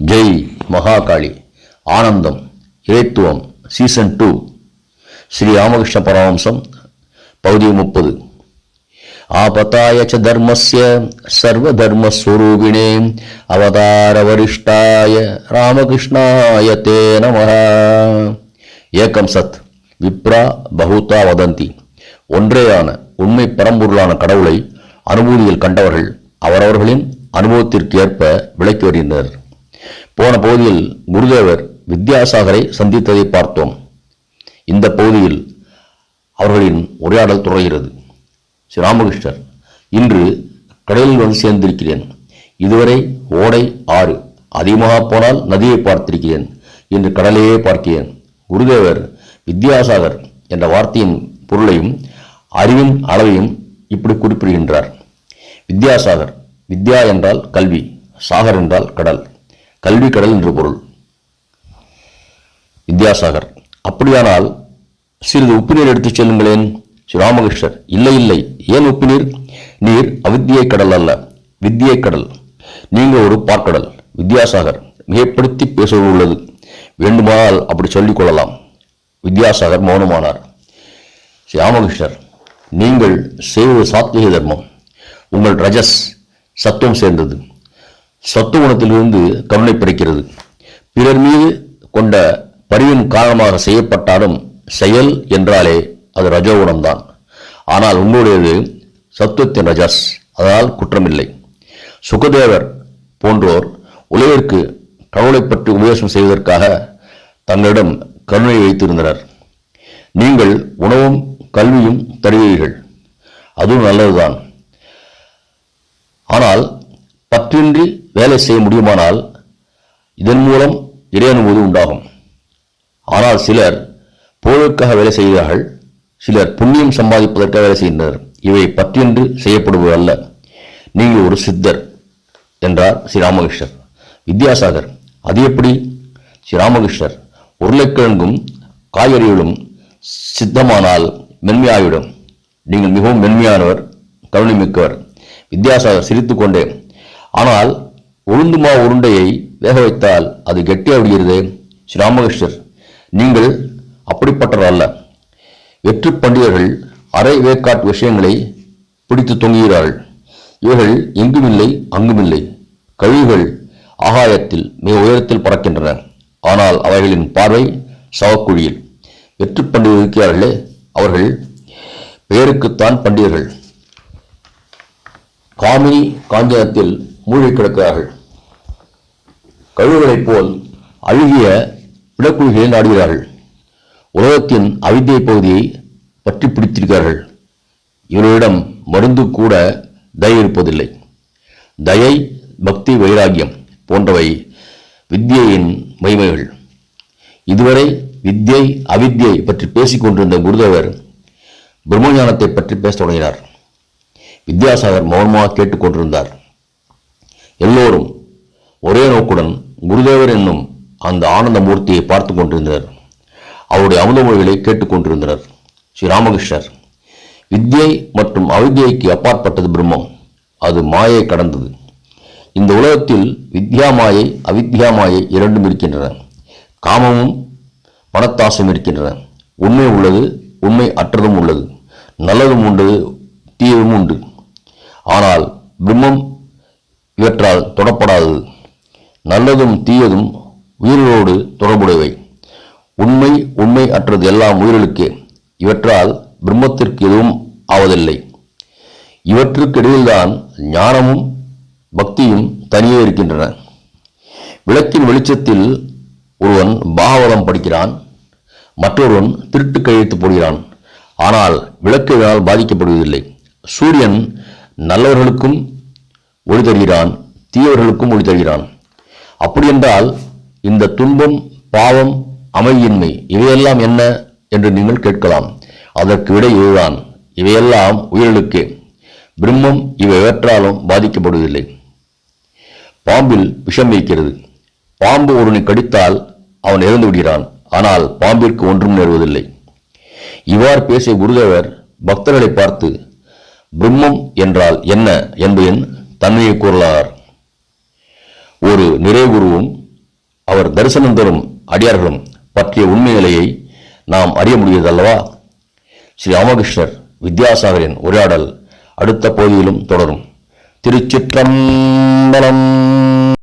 ஜெய் மகாகாளி ஆனந்தம் இறைத்துவம் season two Sri Ramakrishna Paramahamsa பகுதி முப்பது. ஆபத்தாய ச தர்மஸ்ய சர்வதர்மஸ்வரூபிணே அவதார வரிஷ்டாய ராமகிருஷ்ணாய தே நம ஏகம் சத் விப்ரா பகுதா வதந்தி. ஒன்றேயான உண்மை பரம்பொருளான கடவுளை அனுபூதியில் கண்டவர்கள் அவரவர்களின் அனுபவத்திற்கு ஏற்ப விளக்கி வருகின்றனர். போன பகுதியில் குருதேவர் வித்யாசாகரை சந்தித்ததை பார்த்தோம். இந்த பகுதியில் அவர்களின் உரையாடல் தொடர்கிறது. ஸ்ரீ ராமகிருஷ்ணர் இன்று கடலில் வந்து சேர்ந்திருக்கிறேன். இதுவரை ஓடை ஆறு அதிகமாக போனால் நதியை பார்த்திருக்கிறேன் இன்று கடலையே பார்க்கிறேன். குருதேவர் வித்யாசாகர் என்ற வார்த்தையின் பொருளையும் அறிவின் அளவையும் இப்படி குறிப்பிடுகின்றார். வித்யாசாகர் வித்யா என்றால் கல்வி சாகர் என்றால் கடல். கல்வி கடல் என்று பொருள். வித்யாசாகர் அப்படியானால் சிறிது உப்பு நீர் எடுத்துச் செல்லுங்களேன் ஸ்ரீராமகிருஷ்ணர் இல்லை இல்லை. ஏன் உப்பு நீர் நீர் அவித்தியை கடல் அல்ல வித்தியை கடல். நீங்கள் ஒரு பார்க்கடல். வித்யாசாகர் மிகப்படுத்தி பேசுவது உள்ளது வேண்டுமானால் அப்படி சொல்லிக் கொள்ளலாம். வித்யாசாகர் மௌனமானார். ஸ்ரீ ராமகிருஷ்ணர் நீங்கள் செய்வது சாத்விக தர்மம். உங்கள் ரஜஸ் சத்துவம் சேர்ந்தது. சத்து குணத்திலிருந்து கருணை பிறக்கிறது. பிறர் மீது கொண்ட பரிவின் காரணமாக செய்யப்பட்டாலும் செயல் என்றாலே அது ரஜோகுணம்தான் ஆனால் உங்களுடையது சத்துவத்தின் ரஜஸ் அதனால் குற்றமில்லை. சுகதேவர் போன்றோர் உலகிற்கு கடவுளை பற்றி உபதேசம் செய்வதற்காக தங்களிடம் கருணை வைத்திருந்தனர். நீங்கள் உணவும் கல்வியும் தருவீர்கள். அதுவும் நல்லதுதான். ஆனால் பற்றின்றி வேலை செய்ய முடியுமானால் இதன் மூலம் இறையனுபூதி உண்டாகும். ஆனால் சிலர் புகழுக்காக வேலை செய்கிறார்கள் சிலர் புண்ணியம் சம்பாதிப்பதற்காக வேலை செய்கின்றனர். இவை பற்றியென்று செய்யப்படுவது அல்ல. நீங்கள் ஒரு சித்தர் என்றார் ஸ்ரீ ராமகிருஷ்ணர். வித்யாசாகர் அது எப்படி? ஸ்ரீ ராமகிருஷ்ணர் உருளைக்கிழங்கும் காய்கறிகளும் சித்தமானால் மென்மையாகிவிடும். நீங்கள் மிகவும் மென்மையானவர் கருணை மிக்கவர். வித்யாசாகர் சிரித்துக்கொண்டே ஆனால் உளுந்து மாவு உருண்டையை வேக வைத்தால் அது கெட்டியாக விடுகிறது. ஸ்ரீ ராமகிருஷ்ணர் நீங்கள் அப்படிப்பட்டவர் அல்ல. வெற்று பண்டிதர்கள் அரை வேக்காட்டு விஷயங்களை பிடித்து தொங்குகிறார்கள். இவர்கள் எங்குமில்லை அங்குமில்லை. கழிவுகள் ஆகாயத்தில் மிக உயரத்தில் பறக்கின்றன. ஆனால் அவைகளின் பார்வை சவக்குழியில். வெற்று பண்டிதர் இருக்கிறார்களே அவர்கள் பெயருக்குத்தான் பண்டிதர்கள். காமினி காஞ்சனத்தில் மூழ்கி கிடக்கிறார்கள். கழுவுகளைப் போல் அழுகிய பிளக்குழிகளை நாடுகிறார்கள். உலகத்தின் அவித்திய பகுதியை பற்றி பிடித்திருக்கிறார்கள். இவர்களிடம் மருந்து கூட தயை இருப்பதில்லை. தயை பக்தி வைராகியம் போன்றவை வித்யையின் மகிமைகள். இதுவரை வித்யை அவித்யை பற்றி பேசிக் கொண்டிருந்த குருதேவர் பிரம்மஞானத்தை பற்றி பேசத் தொடங்கினார். வித்யாசாகர் மௌனமாக கேட்டுக்கொண்டிருந்தார் எல்லோரும் ஒரே நோக்குடன் குருதேவர் என்னும் அந்த ஆனந்த மூர்த்தியை பார்த்து கொண்டிருந்தனர். அவருடைய அமுதமொழிகளை கேட்டுக்கொண்டிருந்தனர் ஸ்ரீ ராமகிருஷ்ணர் வித்யை மற்றும் அவித்யைக்கு அப்பாற்பட்டது பிரம்மம். அது மாயை கடந்தது. இந்த உலகத்தில் வித்யா மாயை அவித்யா மாயை இரண்டும் இருக்கின்றன. காமமும் மனத்தாசம் இருக்கின்றன. உண்மை உள்ளது உண்மை அற்றதும் உள்ளது. நல்லதும் உண்டு தீயவும் உண்டு. ஆனால் பிரம்மம் தொடப்படாது. தொடப்படாதது நல்லதும் தீயதும் உயிர்களோடு தொடர்புடையவை. உண்மை உண்மை அற்றது எல்லாம் உயிர்களுக்கே. இவற்றால் பிரம்மத்திற்கு எதுவும் ஆவதில்லை. இவற்றுக்கு இடையில்தான் ஞானமும் பக்தியும் தனியே இருக்கின்றன. விளக்கின் வெளிச்சத்தில் ஒருவன் பாகவதம் படிக்கிறான் மற்றொருவன் திருட்டு கையெழுத்து போடுகிறான். ஆனால் விளக்குகளால் பாதிக்கப்படுவதில்லை. சூரியன் நல்லவர்களுக்கும் ஒளி தருகிறான். தீயவர்களுக்கும் ஒளி தருகிறான். அப்படியென்றால் இந்த துன்பம் பாவம் அமைதியின்மை இவையெல்லாம் என்ன என்று நீங்கள் கேட்கலாம். அதற்கு விடை இதுதான். இவையெல்லாம் உயிர்களுக்கே. பிரம்மம் இவை எவற்றாலும் பாதிக்கப்படுவதில்லை. பாம்பில் விஷம் இருக்கிறது. பாம்பு ஒருவனை கடித்தால் அவன் இறந்து விடுகிறான். ஆனால் பாம்பிற்கு ஒன்றும் நேர்வதில்லை. இவ்வாறு பேசிய குருதேவர் பக்தர்களை பார்த்து பிரம்மம் என்றால் என்ன? என்பதின் தன்மையை கூறலார். ஒரு நிறைகுருவும் அவர் தரிசனம் தரும் அடியார்களும் பற்றிய உண்மை நிலையை நாம் அறிய முடியுதல்லவா ஸ்ரீ ராமகிருஷ்ணர் வித்யாசாகரின் உரையாடல் அடுத்த பகுதியிலும் தொடரும். திருச்சிற்றம்பலம்.